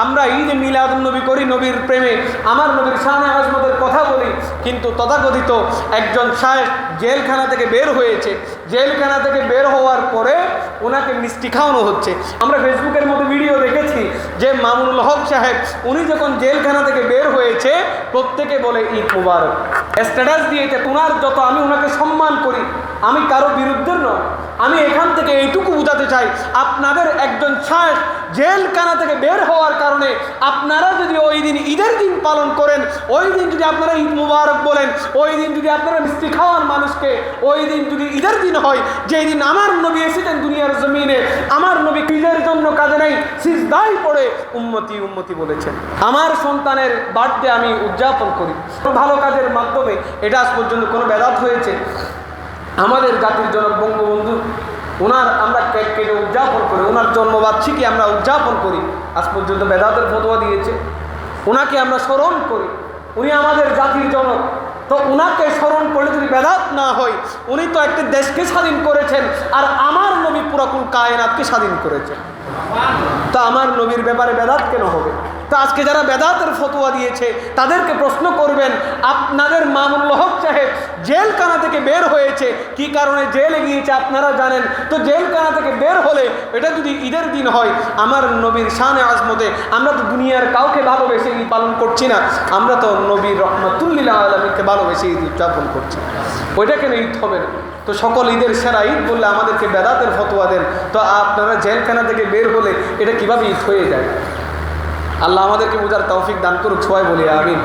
আমরা ঈদ মিলাদ নবী করি নবীর প্রেমে, আমার নবীর শাহানা আজমতের কথা বলি, কিন্তু তথাকথিত একজন শায়েখ জেলখানা থেকে বের হয়েছে। জেলখানা থেকে বের হওয়ার পরে ওনাকে মিষ্টি খাওয়ানো হচ্ছে। আমরা ফেসবুকের মতো ভিডিও যে মামুনুল হক সাহেব, উনি যখন জেলখানা থেকে বের হয়েছে, প্রত্যেকে বলে, ঈদ মুবারক। স্ট্যাটাস দিয়েছে ওনার যত, আমি ওনাকে সম্মান করি। আমি কারও বিরুদ্ধে নয়। আমি এখান থেকে এইটুকু বোঝাতে চাই, আপনাদের একজন শায়েখ জেলখানা থেকে বের হওয়ার কারণে আপনারা যদি ওই দিন ঈদের দিন পালন করেন, ওই দিন যদি আপনারা ঈদ মুবারক বলেন, ওই দিন যদি আপনারা মিষ্টি খাওয়ান মানুষকে, ওই দিন যদি ঈদের দিন হয়, যেই দিন আমার নবী এসেছেন দুনিয়ার পড়ে উম্মতি উম্মতি বলেছেন। আমার সন্তানের বার্থডে আমি উদযাপন করি। ভালো কাজের মাধ্যমে এটা আজ পর্যন্ত কোনো ব্যাঘাত হয়েছে। আমাদের জাতির জনক বঙ্গবন্ধু ওনার আমরা কেক কেটে উদযাপন করি ওনার জন্মবার্ষিকী আমরা উদযাপন করি। আজ পর্যন্ত বেদাতের ফতোয়া দিয়েছে। ওনাকে আমরা স্মরণ করি। উনি আমাদের জাতির জনক। তো ওনাকে স্মরণ করলে যদি বেদাত না হয়, উনি তো একটা দেশকে স্বাধীন করেছেন, আর আমার নবী পুরাকুল কায়নাতকে স্বাধীন করেছেন। তা আমার নবীর ব্যাপারে বেদাত কেন হবে? তো আজকে যারা বেদাতের ফতোয়া দিয়েছে, তাদেরকে প্রশ্ন করবেন, আপনাদের মামুল হক সাহেব জেলখানা থেকে বের হয়েছে, কি কারণে জেলে গিয়েছে আপনারা জানেন? তো জেলখানা থেকে বের হলে এটা যদি ঈদের দিন হয়, আমার নবীর শানে আজমতে আমরা তো দুনিয়ার কাউকে ভালোবেসে ঈদ পালন করছি না, আমরা তো নবীর রহমতুল্লিল্লাহ আলমীকে ভালোবেসে ঈদ উদযাপন করছি। ওইটা কেন ঈদ হবে না? তো সকল ঈদের সেরা ঈদ বললে আমাদেরকে বেদাতের ফতোয়া দেন। তো আপনারা জেলখানা থেকে বের হলে এটা কীভাবে ঈদ হয়ে যায়? আল্লাহ আমাদেরকে বোঝার তৌফিক দান করুক সবাই বলি আমিন।